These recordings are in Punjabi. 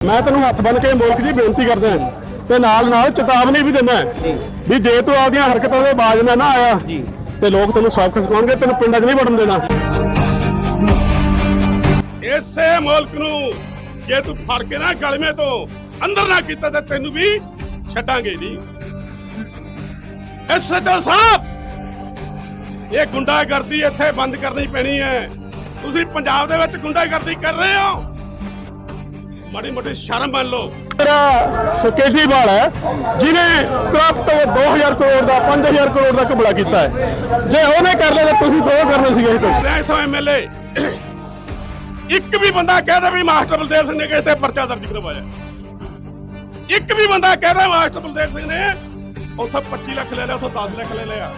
ਮੈਂ ਤੈਨੂੰ ਹੱਥ ਬੰਨ ਕੇ ਮੁਲਕ ਦੀ ਬੇਨਤੀ ਕਰਦਾ ਤੇ ਨਾਲ ਨਾਲ ਚੇਤਾਵਨੀ ਵੀ ਦਿੰਦਾ ਵੀ ਜੇ ਤੂੰ ਆਪਦੀਆਂ ਹਰਕਤਾਂ ਦੇ ਬਾਜ ਨਾ ਨਾ ਆਇਆ ਤੇ ਲੋਕ ਤੈਨੂੰ ਸਬਕ ਸਿਖਾਉਣਗੇ ਤੈਨੂੰ ਪਿੰਡਾਂ 'ਚ ਨਹੀਂ ਵੜਨ ਦੇਣਾ। ਇਸੇ ਮੁਲਕ ਨੂੰ ਜੇ ਤੂੰ ਫੜ ਕੇ ਨਾ ਗਲਮੇ ਤੋਂ ਅੰਦਰ ਨਾ ਕੀਤਾ ਤੇ ਤੈਨੂੰ ਵੀ ਛੱਡਾਂਗੇ ਨਹੀਂ। ਐਸਐਚਓ ਸਾਹਿਬ ਇਹ ਗੁੰਡਾਗਰਦੀ ਇੱਥੇ ਬੰਦ ਕਰਨੀ ਪੈਣੀ ਹੈ। ਤੁਸੀਂ ਪੰਜਾਬ ਦੇ ਵਿੱਚ ਗੁੰਡਾਗਰਦੀ ਕਰ ਰਹੇ ਹੋ। ਮਾੜੀ ਮੋਟੀ ਸ਼ਰਮ ਮੰਨ ਲਓ। ਮੇਰਾ ਕੇਜਰੀਵਾਲ ਹੈ ਜਿਨੇ ਕਰਪਟ 2000 ਕਰੋੜ ਦਾ 5000 ਕਰੋੜ ਦਾ ਘਪਲਾ ਕੀਤਾ ਹੈ। ਜੇ ਉਹਨੇ ਕਰ ਲਿਆ ਤਾਂ ਤੁਸੀਂ ਦੋ ਕਰਨੇ ਸੀਗੇ ਇਹ ਕੁਛ ਮੈਂ ਸੋ ਐਮਐਲਏ ਇੱਕ ਵੀ ਬੰਦਾ ਕਹਦਾ ਵੀ ਮਾਸਟਰ ਬਲਦੇਵ ਸਿੰਘ ਨੇ ਕਿਸੇ ਤੇ ਪਰਚਾ ਦਰਜ ਕਰਵਾਇਆ। ਇੱਕ ਵੀ ਬੰਦਾ ਕਹਦਾ ਮਾਸਟਰ ਬਲਦੇਵ ਸਿੰਘ ਨੇ ਉੱਥੇ 25 ਲੱਖ ਲੈ ਲਿਆ ਉੱਥੇ 10 ਲੱਖ ਲੈ ਲਿਆ।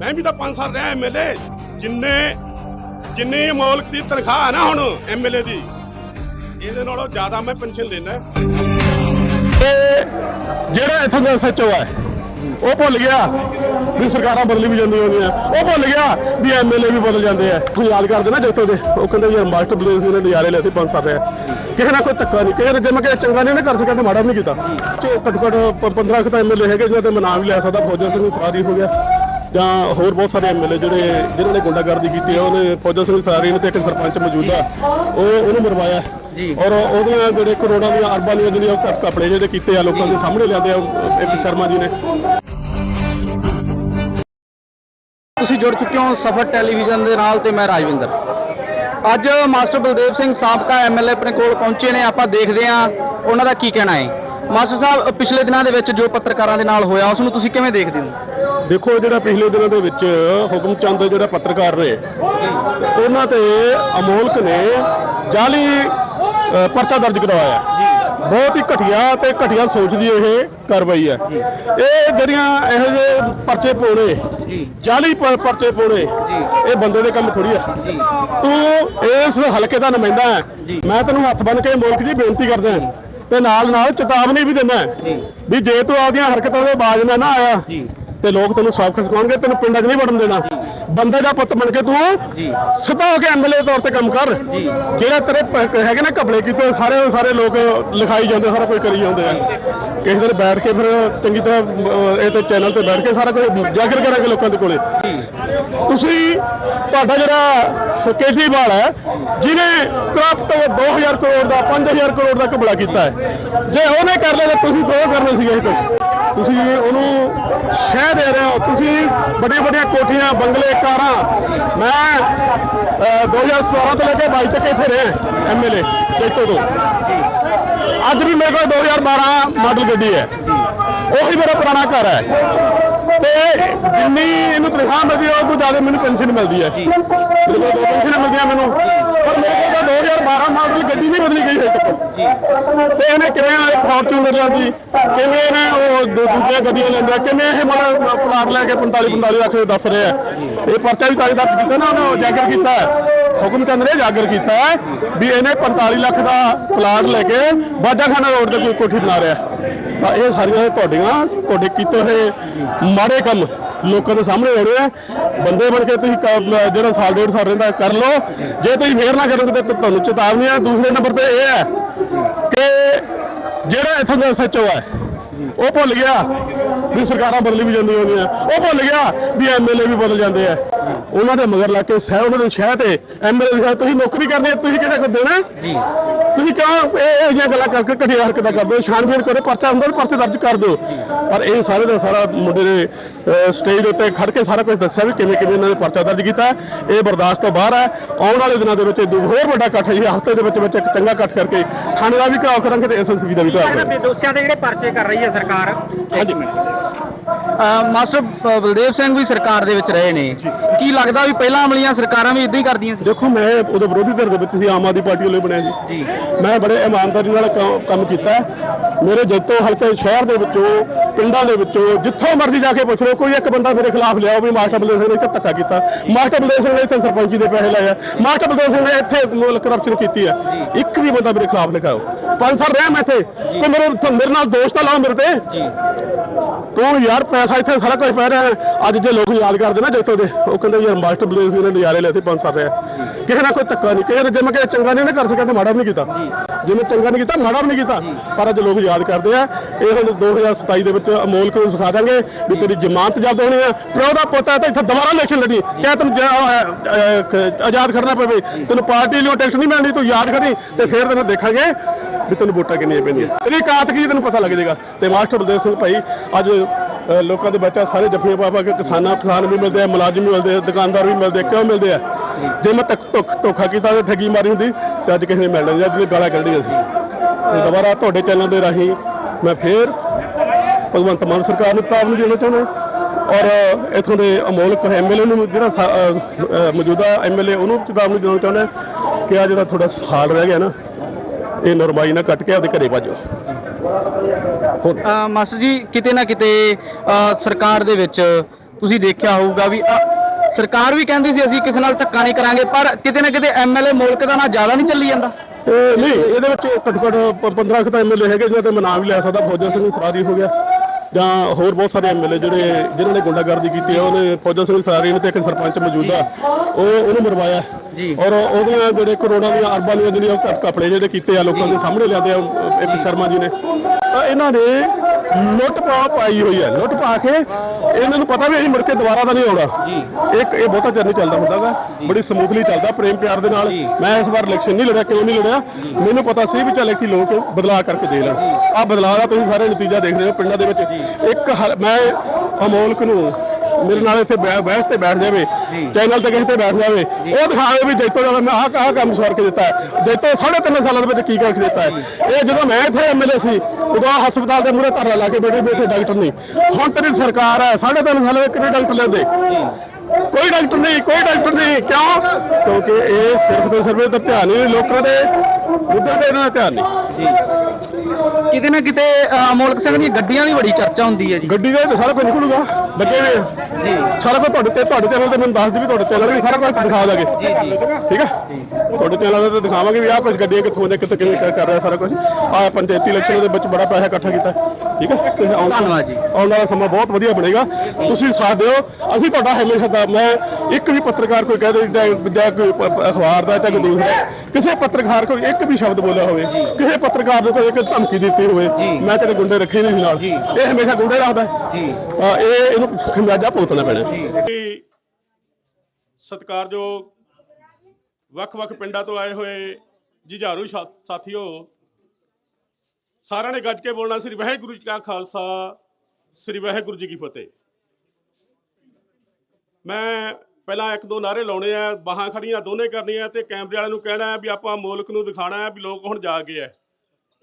ਮੈਂ ਵੀ ਤਾਂ 5 ਸਾਲ ਰਿਹਾ ਐਮਐਲਏ ਜਿੰਨੇ ਜਿੰਨੀ ਮੌਲਕ ਦੀ ਤਨਖਾਹ ਹੈ ਨਾ ਹੁਣ ਐਮਐਲਏ ਦੀ। ਇਹਦੇ ਨਾਲੋਂ ਜ਼ਿਆਦਾ ਮੈਂ ਪੈਨਸ਼ਨ ਲੈਣਾ ਤੇ ਜਿਹੜਾ ਇੱਥੋਂ ਦਾ ਸੱਚੋ ਹੈ, ਉਹ ਭੁੱਲ ਗਿਆ ਵੀ ਸਰਕਾਰਾਂ ਬਦਲੀ ਵੀ ਜਾਂਦੀਆਂ ਹੁੰਦੀਆਂ। ਉਹ ਭੁੱਲ ਗਿਆ ਵੀ ਐਮਐਲਏ ਵੀ ਬਦਲ ਜਾਂਦੇ ਆ। ਤੁਸੀਂ ਯਾਦ ਕਰਦੇ ਨਾ ਜਿੱਤੋਂ ਦੇ, ਉਹ ਕਹਿੰਦੇ ਯਾਰ ਮਾਸਟਰ ਬਲੇਸ ਨੇ ਨਜ਼ਾਰੇ ਲਿਆ ਸੀ, ਪੰਜ ਸੱਤ ਆ ਕਿਸੇ ਨਾਲ ਕੋਈ ਧੱਕਾ ਨਹੀਂ, ਕਿਸੇ ਨੇ ਜੇ ਮੈਂ ਕਿਸੇ ਚੰਗਾ ਨਹੀਂ ਨਾ ਕਰ ਸਕਿਆ ਤੇ ਮਾੜਾ ਵੀ ਨਹੀਂ ਕੀਤਾ। ਤੇ ਘੱਟੋ ਘੱਟ 15 ਕੁ ਤਾਂ ਐਮਐਲਏ ਹੈਗੇ, ਜਿਹਨਾਂ ਤੇ ਮੈਂ ਨਾਮ ਵੀ ਲੈ ਸਕਦਾ, ਫੌਜਾ ਸਿੰਘ ਸਰਾਰੀ ਹੋ ਗਿਆ। ਜਾਂ ਹੋਰ ਬਹੁਤ ਸਾਰੇ ਐਮਐਲਏ ਜਿਹੜੇ ਜਿਨ੍ਹਾਂ ਨੇ ਗੁੰਡਾਗਰਦੀ ਕੀਤੀ ਹੈ ਉਹਨੇ ਫੌਜਾ ਸਿੰਘ ਸਰਾਰੀ ਨੇ ਤੇ ਇੱਕ ਸਰਪੰਚ ਮੌਜੂਦਾ ਉਹ ਉਹਨੂੰ ਮਰਵਾਇਆ। ਔਰ ਉਹਦੀਆਂ ਜਿਹੜੇ ਕਰੋੜਾਂ ਦੀਆਂ ਅਰਬਾਂ ਦੀਆਂ ਜਿਹੜੀਆਂ ਕਪੜੇ ਜਿਹੜੇ ਕੀਤੇ ਆ ਲੋਕਾਂ ਦੇ ਸਾਹਮਣੇ ਲਿਆਂਦੇ ਆ ਇੱਕ ਸ਼ਰਮਾ ਜੀ ਨੇ। ਤੁਸੀਂ ਜੁੜ ਚੁੱਕੇ ਹੋ ਸਫਰ ਟੈਲੀਵਿਜ਼ਨ ਦੇ ਨਾਲ ਤੇ ਮੈਂ ਰਾਜਵਿੰਦਰ। ਅੱਜ ਮਾਸਟਰ ਬਲਦੇਵ ਸਿੰਘ ਸਾਬਕਾ ਐਮਐਲਏ ਆਪਣੇ ਕੋਲ ਪਹੁੰਚੇ ਨੇ ਆਪਾਂ ਦੇਖਦੇ ਹਾਂ ਉਹਨਾਂ ਦਾ ਕੀ ਕਹਿਣਾ ਹੈ। ਮਾਸਟਰ ਸਾਹਿਬ ਪਿਛਲੇ ਦਿਨਾਂ ਦੇ ਵਿੱਚ ਜੋ ਪੱਤਰਕਾਰਾਂ ਦੇ ਨਾਲ ਹੋਇਆ ਉਸ ਨੂੰ ਤੁਸੀਂ ਕਿਵੇਂ ਦੇਖਦੇ ਹੋ? ਦੇਖੋ ਜਿਹੜਾ ਪਿਛਲੇ ਦਿਨਾਂ ਦੇ ਵਿੱਚ ਹੁਕਮ ਚੰਦ ਜਿਹੜਾ ਪੱਤਰਕਾਰ ਨੇ ਉਹਨਾਂ ਤੇ ਅਮੋਲਕ ਨੇ ਜਾਲੀ ਪਰਚਾ ਦਰਜ ਕਰਵਾਇਆ। ਬਹੁਤ ਹੀ ਘਟੀਆ ਤੇ ਘਟੀਆ ਸੋਚ ਦੀ ਇਹ ਕਾਰਵਾਈ ਹੈ। ਇਹ ਜਿਹੜੀਆਂ ਇਹੋ ਜਿਹੇ ਪਰਚੇ ਪਾਉਣੇ ਜਾਲੀ ਪਰਚੇ ਪਾਉਣੇ ਇਹ ਬੰਦੇ ਦੇ ਕੰਮ ਥੋੜੀ ਆ। ਤੂੰ ਇਸ ਹਲਕੇ ਦਾ ਨੁਮਾਇੰਦਾ ਹੈ। ਮੈਂ ਤੈਨੂੰ ਹੱਥ ਬੰਨ ਕੇ ਮੁਲਕ ਦੀ ਬੇਨਤੀ ਕਰਦਾ ਤੇ ਨਾਲ ਨਾਲ ਚੇਤਾਵਨੀ ਵੀ ਦਿੰਦਾ ਵੀ ਜੇ ਤੂੰ ਆਪਦੀਆਂ ਹਰਕਤਾਂ ਦੇ ਬਾਜ ਨਾ ਨਾ ਆਇਆ ਤੇ ਲੋਕ ਤੈਨੂੰ ਸਬਕ ਸਿਖਾਉਣਗੇ ਤੈਨੂੰ ਪਿੰਡਾਂ 'ਚ ਨਹੀਂ ਵੜਨ ਦੇਣਾ। ਬੰਦੇ ਦਾ ਪੁੱਤ ਬਣ ਕੇ ਤੂੰ ਸਿੱਧਾ ਹੋ ਕੇ ਐਮਐਲਏ ਤੌਰ ਤੇ ਕੰਮ ਕਰ। ਜਿਹੜਾ ਤੇਰੇ ਹੈਗੇ ਨਾ ਘਪਲੇ ਕੀਤੇ ਸਾਰੇ ਸਾਰੇ ਲੋਕ ਲਿਖਾਈ ਜਾਂਦੇ ਸਾਰਾ ਕੁਝ ਕਰੀ ਜਾਂਦੇ ਆ। ਕਿਸੇ ਦਿਨ ਬੈਠ ਕੇ ਫਿਰ ਚੰਗੀ ਤਰ੍ਹਾਂ ਇਹ ਤੇ ਚੈਨਲ ਤੇ ਬੈਠ ਕੇ ਸਾਰਾ ਕੁਝ ਜਾਗਰ ਕਰਾਂਗੇ ਲੋਕਾਂ ਦੇ ਕੋਲੇ। ਤੁਸੀਂ ਤੁਹਾਡਾ ਜਿਹੜਾ ਕੇਜਰੀਵਾਲ ਹੈ ਜਿਨੇ ਕਰਪਟ 2000 ਕਰੋੜ ਦਾ 5000 ਕਰੋੜ ਦਾ ਘਪਲਾ ਕੀਤਾ ਹੈ। ਜੇ ਉਹਨੇ ਕਰ ਲਿਆ ਤਾਂ ਤੁਸੀਂ ਦੋ ਕਰਨੇ ਸੀਗੇ ਇਹ ਕੁਝ ਤੁਸੀਂ ਉਹਨੂੰ ਸ਼ਹਿ ਦੇ ਰਹੇ ਹੋ। ਤੁਸੀਂ ਵੱਡੀਆਂ ਵੱਡੀਆਂ ਕੋਠੀਆਂ ਬੰਗਲੇ ਕਾਰਾਂ। ਮੈਂ ਅਹ, 2017 ਤੋਂ ਲੈ ਕੇ 22 ਤੱਕ ਇੱਥੇ ਰਿਹਾ ਐਮਐਲਏ ਜੈਤੋ ਤੋਂ। ਅੱਜ ਵੀ ਮੇਰੇ ਕੋਲ 2012 ਮਾਡਲ ਗੱਡੀ ਹੈ। ਉਹੀ ਮੇਰਾ ਪੁਰਾਣਾ ਘਰ ਹੈ। ਤੇ ਜਿੰਨੀ ਇਹਨੂੰ ਤਨਖਾਹ ਮਿਲਦੀ ਹੈ ਉਹ ਤੋਂ ਜ਼ਿਆਦਾ ਮੈਨੂੰ ਪੈਨਸ਼ਨ ਮਿਲਦੀ ਹੈ ਮੇਰੇ ਕੋਲ ਦੋ ਪੈਨਸ਼ਨਾਂ ਮਿਲਦੀਆਂ ਮੈਨੂੰ। ਪਰ ਮੇਰੇ ਕੋਲ ਤਾਂ 2012 ਮਾਡਲ ਗੱਡੀ ਨਹੀਂ ਬਦਲੀ ਗਈ ਹੈ ਤੱਕ। ਤੇ ਇਹਨੇ ਕਿਵੇਂ ਫੋਰਚੂਨਰ ਲੈਂਦੀ ਕਿਵੇਂ ਇਹਨੇ ਉਹ ਦੂ- ਦੂਜੀਆਂ ਗੱਡੀਆਂ ਲੈਂਦਾ ਕਿਵੇਂ ਇਹ ਮਤਲਬ ਪਲਾਟ ਲੈ ਕੇ 45 45 ਲੱਖ ਦੇ ਦੱਸ ਰਿਹਾ। ਇਹ ਪਰਚਾ ਵੀ ਤਾਂ ਦੱਸ ਕੀਤਾ ਨਾ ਉਹਨੇ ਜਾਗਰ ਕੀਤਾ ਹੈ। ਹੁਕਮ ਚੰਦ ਨੇ ਜਾਗਰ ਕੀਤਾ ਹੈ ਵੀ ਇਹਨੇ 45 ਲੱਖ ਦਾ ਪਲਾਟ ਲੈ ਕੇ ਬਾਜਾਖਾਨਾ ਰੋਡ ਤੇ ਕੋਈ ਕੋਠੀ ਬਣਾ ਰਿਹਾ ਤਾਂ ਇਹ ਸਾਰੀਆਂ ਤੁਹਾਡੀਆਂ, ਤੁਹਾਡੇ ਕੀਤੇ ਹੋਏ ਮਾੜੇ ਕੰਮ ਲੋਕਾਂ ਦੇ ਸਾਹਮਣੇ ਹੋ ਰਹੇ ਬੰਦੇ ਬਣ ਕੇ ਤੁਸੀਂ ਜਿਹੜਾ ਸਾਲ, ਡੇਢ ਸਾਲ ਰਹਿੰਦਾ, ਕਰ ਲਓ। ਜੇ ਤੁਸੀਂ ਫੇਰ ਨਾ ਕਰੋਗੇ ਤਾਂ ਤੁਹਾਨੂੰ ਚੇਤਾਵਨੀ ਆ ਦੂਸਰੇ ਨੰਬਰ ਤੇ ਇਹ ਹੈ ਕਿ ਜਿਹੜਾ ਇੱਥੋਂ ਦਾ ਸੱਚੋ ਹੈ ਉਹ ਭੁੱਲ ਗਿਆ ਵੀ ਸਰਕਾਰਾਂ ਬਦਲੀ ਵੀ ਜਾਂਦੀਆਂ ਹੁੰਦੀਆਂ। ਉਹ ਭੁੱਲ ਗਿਆ ਵੀ ਐਮਐਲਏ ਵੀ ਬਦਲ ਜਾਂਦੇ ਆ। ਉਹਨਾਂ ਦੇ ਮਗਰ ਲੱਗ ਕੇ ਸਹਿ ਉਹਨਾਂ ਦੇ ਸ਼ਹਿ ਤੇ ਐਮਐਲਏ ਸਾਹਿਬ ਤੁਸੀਂ ਨੌਕਰੀ ਕਰਨੀ ਹੈ ਤੁਸੀਂ ਕਿਹੜਾ ਕਰ ਦੇਣਾ? ਜੀ। ਤੁਸੀਂ ਕਿਉਂ ਇਹ ਇਹ ਜਿਹੀਆਂ ਗੱਲਾਂ ਕਰਕੇ ਘਟੀਆ ਹਰਕਤਾਂ ਕਰਦੇ ਛਾਣਬੀਣ ਕਰੋ ਪਰਚਾ ਹੁੰਦਾ ਪਰਚੇ ਦਰਜ ਕਰ ਦਿਓ। ਪਰ ਇਹ ਸਾਰੇ ਦਾ ਸਾਰਾ ਮੁੰਡੇ ਦੇ ਸਟੇਜ ਦੇ ਉੱਤੇ ਖੜ ਕੇ ਸਾਰਾ ਕੁਝ ਦੱਸਿਆ ਵੀ ਕਿਵੇਂ ਕਿਵੇਂ ਇਹਨਾਂ ਨੇ ਪਰਚਾ ਦਰਜ ਕੀਤਾ। ਇਹ ਬਰਦਾਸ਼ਤ ਤੋਂ ਬਾਹਰ ਹੈ ਆਉਣ ਵਾਲੇ ਦਿਨਾਂ ਦੇ ਵਿੱਚ ਇਹ ਦੂ- ਹੋਰ ਵੱਡਾ ਇਕੱਠ ਜੀ। ਹਫ਼ਤੇ ਦੇ ਵਿੱਚ ਵਿੱਚ ਇੱਕ ਚੰਗਾ ਇਕੱਠ ਕਰਕੇ ਥਾਣੇ ਦਾ ਵੀ ਘਰਾਓ ਕਰਾਂਗੇ ਤੇ ਐਸਐਸਪੀ ਦਾ ਵੀ ਘਰਾਓ ਕਰਾਂਗੇ ਦੋਸ਼ੀਆਂ ਦੇ ਜਿਹੜੇ ਪਰਚੇ ਕਰ ਰਹੀ ਹੈ ਸਰਕਾਰ? ਹਾਂਜੀ। ਮਾਸਟਰ ਬ- ਬਲਦੇਵ ਸਿੰਘ ਵੀ ਸਰਕਾਰ ਦੇ ਵਿੱਚ ਰਹੇ ਨੇ। ਕੀ ਲੱਗਦਾ ਵੀ ਪਹਿਲਾਂ ਅਮਲੀਆਂ ਸਰਕਾਰਾਂ ਵੀ ਇਦਾਂ ਹੀ ਕਰਦੀਆਂ ਸੀ? ਦੇਖੋ ਮੈਂ ਉਦੋਂ ਵਿਰੋਧੀ ਧਿਰ ਦੇ ਵਿੱਚ ਸੀ ਆਮ ਆਦਮੀ ਪਾਰਟੀ ਵੱਲੋਂ ਬਣਿਆ ਜੀ। ਮੈਂ ਬੜੇ ਇਮਾਨਦਾਰੀ ਨਾਲ ਕੰਮ ਕੀਤਾ ਹੈ। ਮੇਰੇ ਜੈਤੋ ਹਲਕੇ ਸ਼ਹਿਰ ਦੇ ਵਿੱਚੋਂ ਪਿੰਡਾਂ ਦੇ ਵਿੱਚੋਂ ਜਿੱਥੋਂ ਮਰਜ਼ੀ ਜਾ ਕੇ ਪੁੱਛ ਲਓ ਕੋਈ ਇੱਕ ਬੰਦਾ ਮੇਰੇ ਖਿਲਾਫ ਲਿਆਓ ਵੀ ਮਾਸਟਰ ਬਲਦੇਵ ਸਿੰਘ ਨੇ ਇੱਥੇ ਧੱਕਾ ਕੀਤਾ। ਮਾਸਟਰ ਬਲਦੇਵ ਸਿੰਘ ਨੇ ਇੱਥੇ ਸਰਪੰਚੀ ਦੇ ਪੈਸੇ ਲਾਇਆ ਮਾਸਟਰ ਬਲਦੇਵ ਸਿੰਘ ਨੇ ਇੱਥੇ ਮੁੱਲ ਕਰਪਸ਼ਨ ਕੀਤੀ ਹੈ ਇੱਕ ਵੀ ਬੰਦਾ ਮੇਰੇ ਖਿਲਾਫ ਲਿਖਾਓ ਪੰਜ ਸਾਲ ਰਿਹਾ ਮੈਂ ਇੱਥੇ। ਕੋਈ ਮੇਰੇ ਮੇਰੇ ਨਾਲ ਦੋਸਤ ਤਾਂ ਲਾਓ ਮੇਰੇ ਤੇ। ਤੂੰ ਯਾਰ ਪੈਸਾ ਇੱਥੇ ਸਾਰਾ ਕੁਝ ਪੈ ਰਿਹਾ। ਅੱਜ ਜੇ ਲੋਕ ਯਾਦ ਕਰਦੇ ਨਾ ਜੈਤੋ ਦੇ ਉਹ ਕਹਿੰਦੇ ਯਾਰ ਮਾਸਟਰ ਬਲੇਸ ਨੇ ਨਜ਼ਾਰੇ ਲਏ ਸੀ ਪੰਜ ਸਾਲ ਰਿਹਾ ਕਿਸੇ ਨਾਲ ਕੋਈ ਧੱਕਾ ਨਹੀਂ ਕਿਸੇ ਨੇ ਜਿਵੇਂ ਕਿ ਚੰਗਾ ਨਹੀਂ ਨਾ ਕਰ ਸਕਿਆ ਤੇ ਮਾੜਾ ਵੀ ਨਹੀਂ ਕੀਤਾ। ਜਿਵੇਂ ਚੰਗਾ ਨਹੀਂ ਕੀਤਾ ਮਾੜਾ ਵੀ ਨਹੀਂ ਕੀਤਾ। ਪਰ ਅੱਜ ਲੋਕ ਯਾਦ ਕਰਦੇ ਆ ਇਹ ਹੁਣ 2027 ਦੇ ਵਿੱਚ ਅਮੋਲਕ ਨੂੰ ਸਿਖਾ ਦਾਂਗੇ ਵੀ ਤੇਰੀ ਜ਼ਮਾਨਤ ਜਦ ਹੋਣੀ ਆ। ਪਿਓ ਦਾ ਪੋਤਾ ਤਾਂ ਇੱਥੇ ਦੁਬਾਰਾ ਇਲੈਕਸ਼ਨ ਲੜੀ। ਕਹਿ ਤੈਨੂੰ ਆਜ਼ਾਦ ਖੜਨਾ ਪਵੇ। ਤੈਨੂੰ ਪਾਰਟੀ ਲਈ ਟਿਕਟ ਨਹੀਂ ਮਿਲਣੀ, ਤੂੰ ਯਾਦ ਕਰੀ ਤੇ ਫਿਰ ਤੈਨੂੰ ਦੇਖਾਂਗੇ ਵੀ ਤੈਨੂੰ ਵੋਟਾਂ ਕਿੰਨੀਆਂ ਪੈਂਦੀਆਂ। ਤੇਰੀ ਕਾਤ ਕੀ ਤੈਨੂੰ ਪਤਾ ਲੱਗ ਜਾਏਗਾ? ਤੇ ਮਾਸਟਰ ਬਲਦੇਵ ਸਿੰਘ ਭਾਈ, ਅੱਜ ਲੋਕਾਂ ਦੇ ਬੱਚਾ ਸਾਰੇ ਜੱਫੀਆਂ ਪਾ ਪਾ ਕੇ ਕਿਸਾਨਾਂ, ਕਿਸਾਨ ਵੀ ਮਿਲਦੇ ਆ, ਮੁਲਾਜ਼ਮ ਵੀ ਮਿਲਦੇ ਆ, ਦੁਕਾਨਦਾਰ ਵੀ ਮਿਲਦੇ ਕਿਉਂ ਮਿਲਦੇ ਆ? ਜੇ ਮੈਂ ਤੱਕ ਧੋਖ ਧੋਖਾ ਕੀਤਾ ਤੇ ਠੱਗੀ ਮਾਰੀ ਹੁੰਦੀ, ਤੇ ਅੱਜ ਕਿਸੇ ਨੇ ਮਿਲਣਾ ਨਹੀਂ, ਅੱਜ ਨੇ ਗਾਲਾਂ ਕੱਢੀਆਂ ਸੀ। ਦੁਬਾਰਾ ਤੁਹਾਡੇ ਚੈਨਲ ਦੇ ਰਾਹੀਂ ਮੈਂ ਫੇਰ ਭਗਵੰਤ ਮਾਨ ਸਰਕਾਰ ਨੂੰ ਚੇਤਾਵਨੀ ਦੇਣਾ ਚਾਹੁੰਦਾ ਔਰ ਇਥੋਂ ਦੇ ਅਮੋਲਕ ਐਮਐਲਏ ਨੂੰ ਜਿਹੜਾ ਮੌਜੂਦਾ ਐਮਐਲਏ ਉਹਨੂੰ ਚੇਤਾਵਨੀ ਦੇਣਾ ਚਾਹੁੰਦਾ ਕਿ ਆ ਜਿਹੜਾ ਥੋੜਾ ਸਾਲ ਰਹਿ ਗਿਆ ਨਾ ਇਹ ਨਰਮਾਈ ਨਾ ਕੱਟ ਕੇ ਆਪਦੇ ਘਰੇ ਭੱਜੋ ਮਾਸਟਰ ਜੀ ਕਿਤੇ ਨਾ ਕਿਤੇ ਸਰਕਾਰ ਦੇ ਵਿੱਚ ਤੁਸੀਂ ਦੇਖਿਆ ਹੋਊਗਾ ਵੀ ਸਰਕਾਰ ਵੀ ਕਹਿੰਦੀ ਸੀ ਅਸੀਂ ਕਿਸੇ ਨਾਲ ਧੱਕਾ ਨਹੀਂ ਕਰਾਂਗੇ ਪਰ ਕਿਤੇ ਨਾ ਕਿਤੇ ਐਮਐਲਏ ਮੁਲਕ ਦਾ ਨਾ ਜ਼ਿਆਦਾ ਨਹੀਂ ਚੱਲੀ ਜਾਂਦਾ। ਨਹੀਂ ਇਹਦੇ ਵਿੱਚ ਘੱਟੋ ਘੱਟ 15 ਕੁ ਤਾਂ ਐਮਐਲਏ ਹੈਗੇ ਜਿਹਨਾਂ ਤੇ ਮੈਂ ਨਾਮ ਵੀ ਲੈ ਸਕਦਾ ਫੌਜਾ ਸਿੰਘ ਸਰਾਰੀ ਹੋ ਗਿਆ। ਜਾਂ ਹੋਰ ਬਹੁਤ ਸਾਰੇ ਐਮਐਲਏ ਜਿਹੜੇ ਜਿਨ੍ਹਾਂ ਨੇ ਗੁੰਡਾਗਰਦੀ ਕੀਤੀ ਹੈ ਉਹਨੇ ਫੌਜਾ ਸਿੰਘ ਸਰਾਰੀ ਨੇ ਤੇ ਇੱਕ ਸਰਪੰਚ ਮੌਜੂਦਾ ਉਹ ਉਹਨੂੰ ਮਰਵਾਇਆ। ਜੀ। ਔਰ ਉਹਦੀਆਂ ਜਿਹੜੇ ਕਰੋੜਾਂ ਦੀਆਂ ਅਰਬਾਂ ਦੀਆਂ ਜਿਹੜੀਆਂ ਉਹ ਘੱਟ ਕਪੜੇ ਜਿਹੜੇ ਕੀਤੇ ਆ ਲੋਕਾਂ ਦੇ ਸਾਹਮਣੇ ਲਿਆਂਦੇ ਆ ਇੱਕ ਸ਼ਰਮਾ ਜੀ ਨੇ। ਤਾਂ ਇਹਨਾਂ ਨੇ ਲੁੱਟ ਪਾ ਪਾਈ ਹੋਈ ਹੈ। ਲੁੱਟ ਪਾ ਕੇ ਇਹਨਾਂ ਨੂੰ ਪਤਾ ਵੀ ਅਸੀਂ ਮੁੜ ਕੇ ਦੁਬਾਰਾ ਤਾਂ ਨਹੀਂ ਆਉਣਾ। ਇੱਕ ਇਹ ਬਹੁਤਾ ਚਿਰ ਨਹੀਂ ਚੱਲਦਾ ਹੁੰਦਾਗਾ ਬੜੀ ਸਮੂਥਲੀ ਚੱਲਦਾ ਪ੍ਰੇਮ ਪਿਆਰ ਦੇ ਨਾਲ। ਮੈਂ ਇਸ ਵਾਰ ਇਲੈਕਸ਼ਨ ਨਹੀਂ ਲੜਿਆ ਕਿਉਂ ਨਹੀਂ ਲੜਿਆ? ਮੈਨੂੰ ਪਤਾ ਸੀ ਵੀ ਚੱਲ ਇੱਥੇ ਲੋਕ ਬਦਲਾਅ ਕਰਕੇ ਦੇ ਲੈਣ। ਆ ਬਦਲਾਅ ਦਾ ਤੁਸੀਂ ਸਾਰੇ ਨਤੀਜਾ ਦੇਖ ਰਹੇ ਹੋ ਪਿੰਡਾਂ ਦੇ ਵਿੱਚ। ਇੱਕ ਮੈਂ ਅਮੋਲਕ ਨੂੰ ਮੇਰੇ ਨਾਲ ਇੱਥੇ ਬਹਿ- ਬਹਿਸ ਤੇ ਬੈਠ ਜਾਵੇ ਚੈਨਲ ਤੇ ਕਿਸੇ ਤੇ ਬੈਠ ਜਾਵੇ ਉਹ ਦਿਖਾਵੇ ਵੀ ਜੈਤੋ ਦਾ ਮੈਂ ਆਹ ਆਹ ਕੰਮ ਸਵਾਰ ਕੇ ਦਿੱਤਾ ਹੈ। ਜੈਤੋ ਸਾਢੇ ਤਿੰਨ ਸਾਲਾਂ ਦੇ ਵਿੱਚ ਕੀ ਕਰਕੇ ਦਿੱਤਾ ਹੈ? ਇਹ ਜਦੋਂ ਮੈਂ ਇੱਥੇ ਐਮਐਲਏ ਸੀ ਉਦੋਂ ਹਸਪਤਾਲ ਦੇ ਮੂਹਰੇ ਧਰਨਾ ਲਾ ਕੇ ਬੈਠੇ ਵੀ ਇੱਥੇ ਡਾਕਟਰ ਨਹੀਂ ਹੁਣ ਤੇਰੀ ਸਰਕਾਰ ਹੈ ਸਾਢੇ ਤਿੰਨ ਸਾਲਾਂ ਵਿੱਚ ਕਿੰਨੇ ਡਾਕਟਰ ਲੈਂਦੇ ਕੋਈ ਡਾਕਟਰ ਨਹੀਂ ਕੋਈ ਡਾਕਟਰ ਨਹੀਂ ਕਿਉਂ? ਕਿਉਂਕਿ ਇਹ ਸਿਰਫ ਤੇ ਸਿਰਫ ਤੇ ਧਿਆਨ ਹੀ ਨਹੀਂ ਲੋਕਾਂ ਦੇ ਇਹਨਾਂ ਦਾ ਧਿਆਨ ਨਹੀਂ। ਕਿਤੇ ਨਾ ਕਿਤੇ ਅ, ਅਮੋਲਕ ਸਿੰਘ ਦੀ ਗੱਡੀਆਂ ਦੀ ਬੜੀ ਚਰਚਾ ਹੁੰਦੀ ਹੈ ਜੀ। ਗੱਡੀ ਦਾ ਤਾਂ ਸਾਰਾ ਕੁਝ ਨਿਕਲੂਗਾ ਲੱਗੇ। ਜੀ ਸਾਰਾ ਕੁਝ ਤੁਹਾਡੇ ਤੇ ਤੁਹਾਡੇ ਚੈਨਲ ਤੇ ਮੈਨੂੰ ਦੱਸ ਦੀ ਵੀ ਤੁਹਾਡੇ ਚੈਨਲ ਵੀ ਸਾਰਾ ਕੁਝ ਦਿਖਾ ਦਾਂਗੇ। ਜੀ ਜੀ। ਠੀਕ ਹੈ? ਤੁਹਾਡੇ ਚੈਨਲ ਤੇ ਦਿਖਾਵਾਂਗੇ ਵੀ ਆਹ ਕੁਝ ਗੱਡੀਆਂ ਕਿੱਥੋਂ ਨੇ ਕਿੱਥੇ ਕਿਵੇਂ ਕਰ ਰਿਹਾ ਸਾਰਾ ਕੁਝ। ਆਹ ਪੰਚਾਇਤੀ ਇਲੈਕਸ਼ਨ ਦੇ ਵਿੱਚ ਬੜਾ ਪੈਸਾ ਇਕੱਠਾ ਕੀਤਾ। ਠੀਕ ਹੈ? ਤੇ ਧੰਨਵਾਦ ਜੀ। ਆਉਣ ਵਾਲਾ ਸਮਾਂ ਬਹੁਤ ਵਧੀਆ ਬਣੇਗਾ। ਤੁਸੀਂ ਸਾਥ ਦਿਓ। ਅਸੀਂ ਤੁਹਾਡਾ ਹਮੇਸ਼ਾ ਦਾ ਮੈਂ ਇੱਕ ਵੀ ਪੱਤਰਕਾਰ ਕੋਈ ਕਹਿ ਦੇ ਜਾਂ ਕੋਈ ਅਖਬਾਰ ਦਾ ਜਾਂ ਕੋਈ ਦੂਸਰਾ ਕਿਸੇ ਪੱਤਰਕਾਰ ਕੋਈ ਇੱਕ ਵੀ ਸ਼ਬਦ ਬੋਲਿਆ ਹੋਵੇ ਕਿਸੇ ਪੱਤਰਕਾਰ ਨੇ ਕੋਈ ਇੱਕ ਧਮਕੀ ਦਿੱਤੀ ਹੋਵੇ ਮੈਂ ਤੇਰੇ ਗੁੰਡੇ ਰੱਖੇ ਨਹੀਂ ਨਾਲ। ਇਹ ਹਮੇਸ਼ਾ ਗੁੰਡੇ ਰੱਖਦਾ ਹੈ। ਜੀ। ਤਾਂ ਇਹ ਇਹਨੂੰ ਖਮਿਆਜਾ ਭੁਗਤਣਾ ਪੈਣਾ। ਸਤਿਕਾਰਯੋਗ ਵੱਖ-ਵੱਖ ਪਿੰਡਾਂ ਤੋਂ ਆਏ ਹੋਏ ਜੁਝਾਰੂ ਸਾ- ਸਾਥੀਓ, ਸਾਰਿਆਂ ਨੇ ਗੱਜ ਕੇ ਬੋਲਣਾ ਸ੍ਰੀ ਵਾਹਿਗੁਰੂ ਜੀ ਕਾ ਖਾਲਸਾ, ਸ੍ਰੀ ਵਾਹਿਗੁਰੂ ਜੀ ਕੀ ਫਤਿਹ। ਮੈਂ ਪਹਿਲਾਂ ਇੱਕ ਦੋ ਨਾਰੇ ਲਾਉਣੇ ਆ, ਬਾਹਾਂ ਖੜੀਆਂ ਦੋਨੇ ਕਰਨੀਆਂ ਤੇ ਕੈਮਰੇ ਵਾਲਿਆਂ ਨੂੰ ਕਹਿਣਾ ਹੈ ਵੀ ਆਪਾਂ ਮੁਲਕ ਨੂੰ ਦਿਖਾਣਾ ਹੈ ਵੀ ਲੋਕ ਹੁਣ ਜਾਗ ਗਏ ਆ।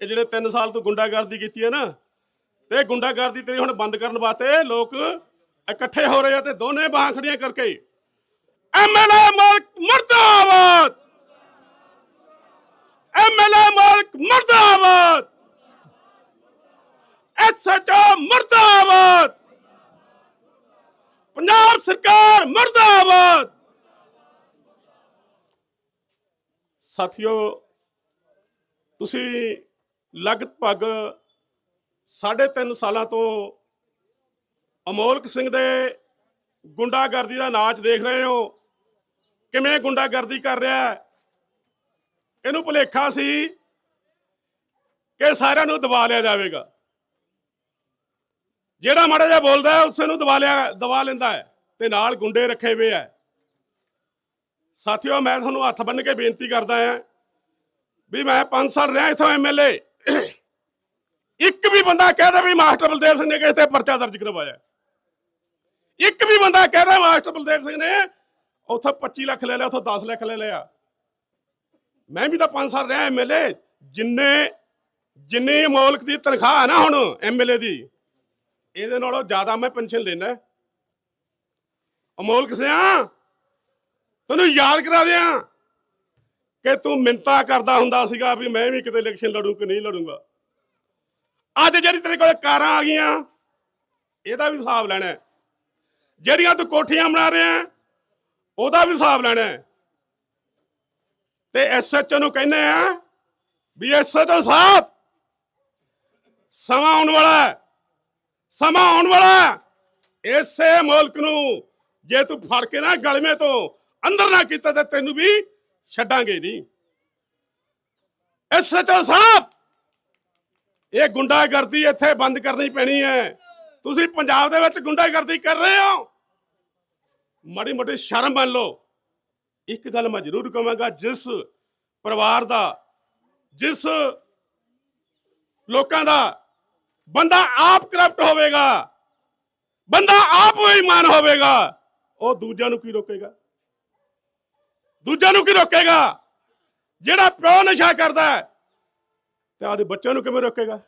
ਇਹ ਜਿਹੜੇ 3 ਸਾਲ ਤੋਂ ਗੁੰਡਾਗਰਦੀ ਕੀਤੀ ਹੈ ਨਾ, ਤੇ ਗੁੰਡਾਗਰਦੀ ਤੇਰੀ ਹੁਣ ਬੰਦ ਕਰਨ ਵਾਸਤੇ ਲੋਕ ਇਕੱਠੇ ਹੋ ਰਹੇ ਆ ਤੇ ਦੋਨੇ ਬਾਹਾਂ ਖੜੀਆਂ ਕਰਕੇ ਐਮਐਲਏ ਮਾਰਕ ਮਰਦਾਬਾਦ! ਐਮਐਲਏ ਮਾਰਕ ਮਰਦਾਬਾਦ! ਐਸਐਚਓ ਮਰਦਾਬਾਦ! ਪੰਜਾਬ ਸਰਕਾਰ ਮਰਦਾਬਾਦ! ਸਾਥੀਓ, ਤੁਸੀਂ ਲਗਭਗ ਸਾਢੇ ਤਿੰਨ ਸਾਲਾਂ ਤੋਂ ਅਮੋਲਕ ਸਿੰਘ ਦੇ ਗੁੰਡਾਗਰਦੀ ਦਾ ਨਾਚ ਦੇਖ ਰਹੇ ਹੋ। ਕਿਵੇਂ ਗੁੰਡਾਗਰਦੀ ਕਰ ਰਿਹਾ ਇਹਨੂੰ ਭੁਲੇਖਾ ਸੀ ਕਿ ਸਾਰਿਆਂ ਨੂੰ ਦਬਾ ਲਿਆ ਜਾਵੇਗਾ। ਜਿਹੜਾ ਮਾੜਾ ਜਿਹਾ ਬੋਲਦਾ ਹੈ, ਉਸੇ ਨੂੰ ਦਬਾ ਲਿਆ, ਦਬਾ ਲੈਂਦਾ ਹੈ ਤੇ ਨਾਲ ਗੁੰਡੇ ਰੱਖੇ ਹੋਏ ਹੈ। ਸਾਥੀਓ, ਮੈਂ ਤੁਹਾਨੂੰ ਹੱਥ ਬੰਨ੍ਹ ਕੇ ਬੇਨਤੀ ਕਰਦਾ ਹਾਂ ਵੀ ਮੈਂ 5 ਸਾਲ ਰਿਹਾ ਇੱਥੋਂ ਐਮਐਲਏ ਇੱਕ ਵੀ ਬੰਦਾ ਕਹਦਾ ਵੀ ਮਾਸਟਰ ਬਲਦੇਵ ਸਿੰਘ ਨੇ ਕਿਸੇ ਤੇ ਪਰਚਾ ਦਰਜ ਕਰਵਾਇਆ। ਇੱਕ ਵੀ ਬੰਦਾ ਕਹਦਾ ਮਾਸਟਰ ਬਲਦੇਵ ਸਿੰਘ ਨੇ, ਉੱਥੇ 25 ਲੱਖ ਲੈ ਲਿਆ, ਉੱਥੇ 10 ਲੱਖ ਲੈ ਲਿਆ। ਮੈਂ ਵੀ ਤਾਂ 5 ਸਾਲ ਰਿਹਾ ਐਮਐਲਏ ਜਿੰਨੇ, ਜਿੰਨੀ ਮੌਲਕ ਦੀ ਤਨਖਾਹ ਹੈ ਨਾ ਹੁਣ ਐਮਐਲਏ ਦੀ, ਇਹਦੇ ਨਾਲੋਂ ਜ਼ਿਆਦਾ ਮੈਂ ਪੈਨਸ਼ਨ ਲੈਣਾ ਅਮੋਲਕ ਸਿਆ ਤੈਨੂੰ ਯਾਦ ਕਰਾ ਦਿਆਂ ਕਿ ਤੂੰ ਮਿੰਤਾ ਕਰਦਾ ਹੁੰਦਾ ਸੀਗਾ ਵੀ ਮੈਂ ਵੀ ਕਿਤੇ ਇਲੈਕਸ਼ਨ ਲੜੂ ਕਿ ਨਹੀਂ ਲੜੂੰਗਾ। ਅੱਜ ਜਿਹੜੀ ਤੇਰੇ ਕੋਲ ਕਾਰਾਂ ਆ ਗਈਆਂ, ਇਹਦਾ ਵੀ ਹਿਸਾਬ ਲੈਣਾ ਜਿਹੜੀਆਂ ਤੂੰ ਕੋਠੀਆਂ ਬਣਾ ਰਿਹਾ ਉਹਦਾ ਵੀ ਹਿਸਾਬ ਲੈਣਾ ਹੈ। ਤੇ ਐਸਐਚਓ ਨੂੰ ਕਹਿੰਦੇ ਆ ਵੀ ਐਸਐਚਓ ਸਾਹਿਬ ਸਮਾਂ ਆਉਣ ਵਾਲਾ ਹੈ, ਸਮਾਂ ਆਉਣ ਵਾਲਾ ਇਸੇ ਮੁਲਕ ਨੂੰ ਜੇ ਤੂੰ ਫੜ ਕੇ ਨਾ ਗਲਮੇ ਤੋਂ ਅੰਦਰ ਨਾ ਕੀਤਾ ਤੇ ਤੈਨੂੰ ਵੀ ਛੱਡਾਂਗੇ ਨਹੀਂ। ਐਸਐਚਓ ਸਾਹਿਬ ਇਹ ਗੁੰਡਾਗਰਦੀ ਇੱਥੇ ਬੰਦ ਕਰਨੀ ਪੈਣੀ ਹੈ। ਤੁਸੀਂ ਪੰਜਾਬ ਦੇ ਵਿੱਚ ਗੁੰਡਾਗਰਦੀ ਕਰ ਰਹੇ ਹੋ। ਮਾੜੀ ਮੋਟੀ ਸ਼ਰਮ ਮੰਨ ਲਓ। ਇੱਕ ਗੱਲ ਮੈਂ ਜ਼ਰੂਰ ਕਹਾਂਗਾ, ਜਿਸ ਪਰਿਵਾਰ ਦਾ, ਜਿਸ ਲੋਕਾਂ ਦਾ ਬੰਦਾ ਆਪ ਕਰਪਟ ਹੋਵੇਗਾ, ਬੰਦਾ ਆਪ ਬੇਈਮਾਨ ਹੋਵੇਗਾ, ਉਹ ਦੂਜਿਆਂ ਨੂੰ ਕੀ ਰੋਕੇਗਾ? ਦੂਜਿਆਂ ਨੂੰ ਕੀ ਰੋਕੇਗਾ? ਜਿਹੜਾ ਪਿਓ ਨਸ਼ਾ ਕਰਦਾ ਹੈ, ਤੇ ਆਦੇ ਬੱਚਿਆਂ ਨੂੰ ਕਿਵੇਂ ਰੋਕੇਗਾ?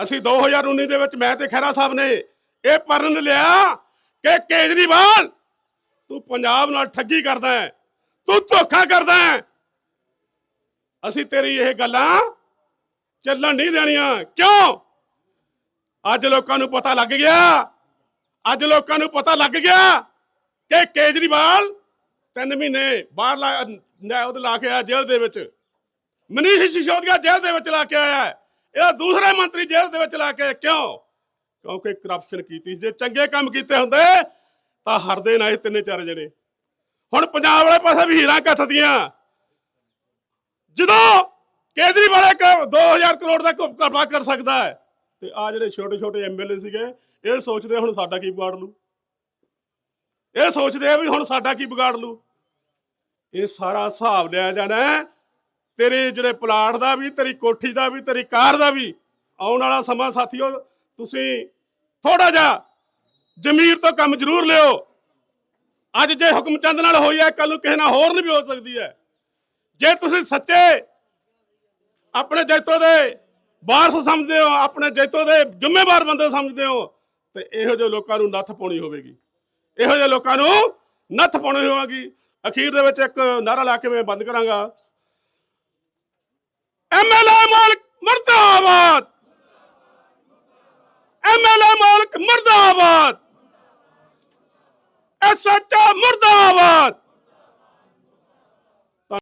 ਅਸੀਂ 2019 ਦੇ ਵਿੱਚ ਮੈਂ ਤੇ ਖਹਿਰਾ ਸਾਹਿਬ ਨੇ ਇਹ ਪਰਨ ਲਿਆ ਕਿ ਕੇਜਰੀਵਾਲ, ਤੂੰ ਪੰਜਾਬ ਨਾਲ ਠੱਗੀ ਕਰਦਾ ਹੈ, ਤੂੰ ਧੋਖਾ ਕਰਦਾ ਹੈ। ਅਸੀਂ ਤੇਰੀ ਇਹ ਗੱਲਾਂ ਚੱਲਣ ਨਹੀਂ ਦੇਣੀਆਂ। ਕਿਉਂ? ਅੱਜ ਲੋਕਾਂ ਨੂੰ ਪਤਾ ਲੱਗ ਗਿਆ, ਅੱਜ ਲੋਕਾਂ ਨੂੰ ਪਤਾ ਲੱਗ ਗਿਆ ਕਿ ਕੇਜਰੀਵਾਲ ਤਿੰਨ ਮਹੀਨੇ ਬਾਹਰ ਲਾ ਉਹਦੇ ਲਾ ਕੇ ਆਇਆ ਜੇਲ੍ਹ ਦੇ ਵਿੱਚ। ਮਨੀਸ਼ ਸਿਸੋਦੀਆ ਜੇਲ੍ਹ ਦੇ ਵਿੱਚ ਲਾ ਕੇ ਆਇਆ ਇਹਦਾ ਦੂਸਰੇ ਮੰਤਰੀ ਜੇਲ੍ਹ ਦੇ ਵਿੱਚ ਲਾ ਕੇ ਕਿਉਂ? ਕਿਉਂਕਿ ਕਰਪਸ਼ਨ ਕੀਤੀ ਸੀ। ਜੇ ਚੰਗੇ ਕੰਮ ਕੀਤੇ ਹੁੰਦੇ, ਤਾਂ ਹਰਦੇ ਨਾ ਇਹ ਤਿੰਨੇ ਚਾਰ ਜਣੇ। ਹੁਣ ਪੰਜਾਬ ਵਾਲੇ ਪਾਸੇ ਵੀ ਹੀਰਾਂ ਕੱਥਦੀਆਂ। ਜਦੋਂ ਕੇਜਰੀਵਾਲ ਇੱਕ 2000 ਕਰੋੜ ਦਾ ਘਪਲਾ ਕਰ ਸਕਦਾ ਹੈ, ਤੇ ਆ ਜਿਹੜੇ ਛੋਟੇ ਛੋਟੇ ਐਮਐਲਏ ਸੀਗੇ, ਇਹ ਸੋਚਦੇ ਹੁਣ ਸਾਡਾ ਕੀ ਵਿਗਾੜ ਲੂ? ਇਹ ਸੋਚਦੇ ਆ ਵੀ ਹੁਣ ਸਾਡਾ ਕੀ ਵਿਗਾੜ ਲੂ? ਇਹ ਸਾਰਾ ਹਿਸਾਬ ਲਿਆ ਜਾਣਾ ਤੇਰੇ ਜਿਹੜੇ ਪਲਾਟ ਦਾ ਵੀ, ਤੇਰੀ ਕੋਠੀ ਦਾ ਵੀ, ਤੇਰੀ ਕਾਰ ਦਾ ਵੀ ਆਉਣ ਵਾਲਾ ਸਮਾਂ ਸਾਥੀਓ, ਤੁਸੀਂ ਥੋੜਾ ਜਿਹਾ ਜ਼ਮੀਰ ਤੋਂ ਕੰਮ ਜ਼ਰੂਰ ਲਿਓ। ਅੱਜ ਜੇ ਹੁਕਮਚੰਦ ਨਾਲ ਹੋਈ ਹੈ ਕੱਲ ਨੂੰ ਕਿਸੇ ਨਾਲ ਹੋਰ ਨਹੀਂ ਵੀ ਹੋ ਸਕਦੀ ਹੈ। ਜੇ ਤੁਸੀਂ ਸੱਚੇ ਆਪਣੇ ਜੈਤੋ ਦੇ ਵਾਰਸ ਸਮਝਦੇ ਹੋ, ਆਪਣੇ ਜੈਤੋ ਦੇ ਜ਼ਿੰਮੇਵਾਰ ਬੰਦੇ ਸਮਝਦੇ ਹੋ, ਤੇ ਇਹੋ ਜਿਹੇ ਲੋਕਾਂ ਨੂੰ ਨੱਥ ਪਾਉਣੀ ਹੋਵੇਗੀ। ਇਹੋ ਜਿਹੇ ਲੋਕਾਂ ਨੂੰ ਨੱਥ ਪਾਉਣੀ ਹੋਵੇਗੀ। ਅਖੀਰ ਦੇ ਵਿੱਚ ਇੱਕ ਨਾਰਾ ਲਾ ਕੇ ਮੈਂ ਬੰਦ ਕਰਾਂਗਾ। ਐਮਐਲਏ ਮਾਲਕ ਮਰਦਾਬਾਦ! ਐਮਐਲਏ ਮਾਲਕ ਮਰਦਾਬਾਦ। ਐਸਐਚਓ ਮਰਦਾਬਾਦ।